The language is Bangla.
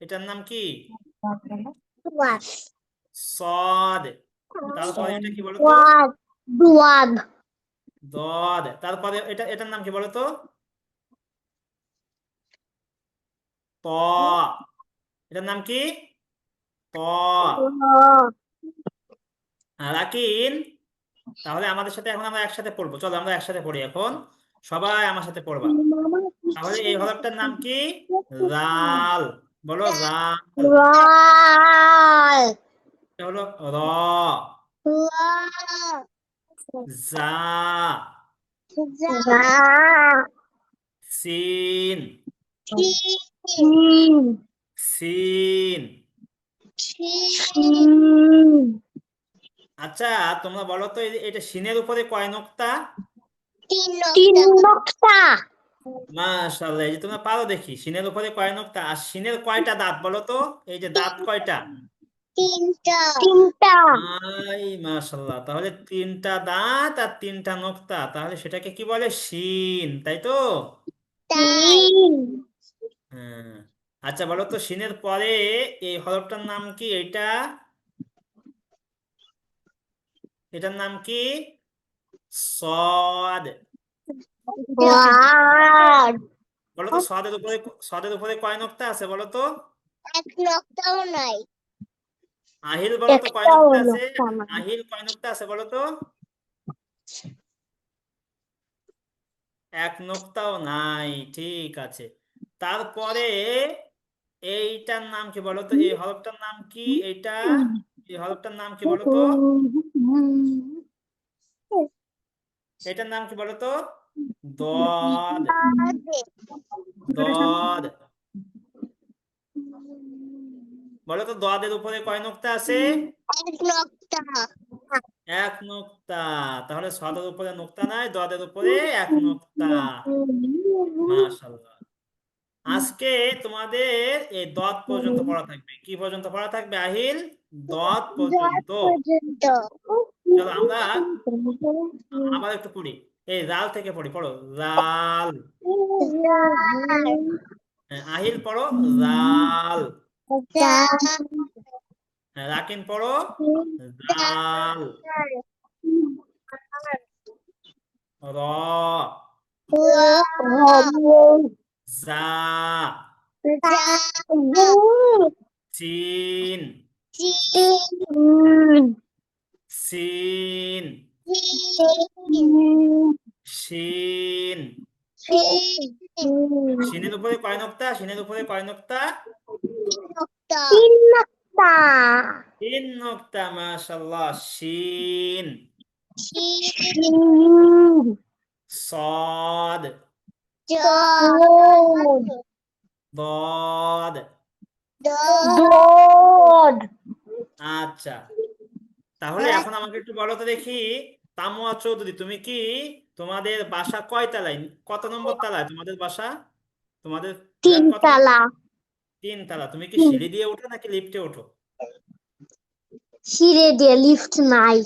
এটার নাম কি. সদ তারপরে এটা কি বলতো. দদ তারপরে এটা এটার নাম কি বলতো? ত এটার নাম কি? ত রাকিন তাহলে আমাদের সাথে এখন আমরা একসাথে পড়ব। চলো আমরা একসাথে পড়ি এখন। সবাই আমার সাথে পড়বা। তাহলে এই হরফটার নাম কি? রাল। বলো রাল। Roll. হলো র. জা সিন। সিন। আচ্ছা তোমরা বলো তো এটা সিনের উপরে কয় নোক্তা? তিন নকটা মাশাআল্লাহ এই যে তোমরা পারো দেখি সিনের উপরে কয় নোক্তা? আর সিনের কয়টা দাঁত বলো তো? এই যে দাঁত কয়টা? তিনটা। তিনটা। আই মাশাআল্লাহ তাহলে তিনটা দাঁত আর তিনটা নোক্তা তাহলে সেটাকে কি বলে? শিন তাই তো? হ্যাঁ আচ্ছা বলো তো সিনের পরে এই হরফটার নাম কি এটা এটার নাম কি? সদ। বলো তো সদের উপরে সদের উপরে কয় নোক্তা আছে বলো তো এক নকটাও নাই। আহিল বলো তো কয় আছে? আহিল কয় নোক্তা আছে বলো তো এক নোক্তাও নাই ঠিক আছে। তারপরে এইটার নাম কি বলো তো এই হরফটার নাম কি এইটা? এই হরফটার নাম কি বলো তো এটার নাম কি বলো তো দদ দদ বলো তো দদের উপরে কয় নোক্তা আছে? এক নোক্তা। তাহলে সদের উপরে নোক্তা নাই দদের উপরে এক নোক্তা। মাশাআল্লাহ। আজকে তোমাদের এই দত পর্যন্ত পড়া থাকবে। কি পর্যন্ত পড়া থাকবে আহিল? দত পর্যন্ত। পর্যন্ত। চলো আমরা আবার একটু পড়ি। এই রাল থেকে পড়ি পড়ো হ্যাঁ, আহিল পড়ো হ্যাঁ, রাকিন পড়ো রাল র। জা। সিন সিন শিন শিনের উপরে কয় নোক্তা শিনের উপরে কয় নোক্তা তিন নকটা তিন নোক্তা মাশাআল্লাহ শিন صاد ضاد দোদ আচ্ছা তাহলে এখন আমাকে একটু বলো তো দেখি তামুয়া চৌধুরী তুমি কি তোমাদের বাসা কয় তলায়? কত নম্বর তলায় তোমাদের বাসা? তোমাদের তিন তালা। তিন তলা। তুমি কি সিঁড়ি দিয়ে ওঠো নাকি লিফটে ওঠো? সিঁড়ে দিয়ে লিফট নাই।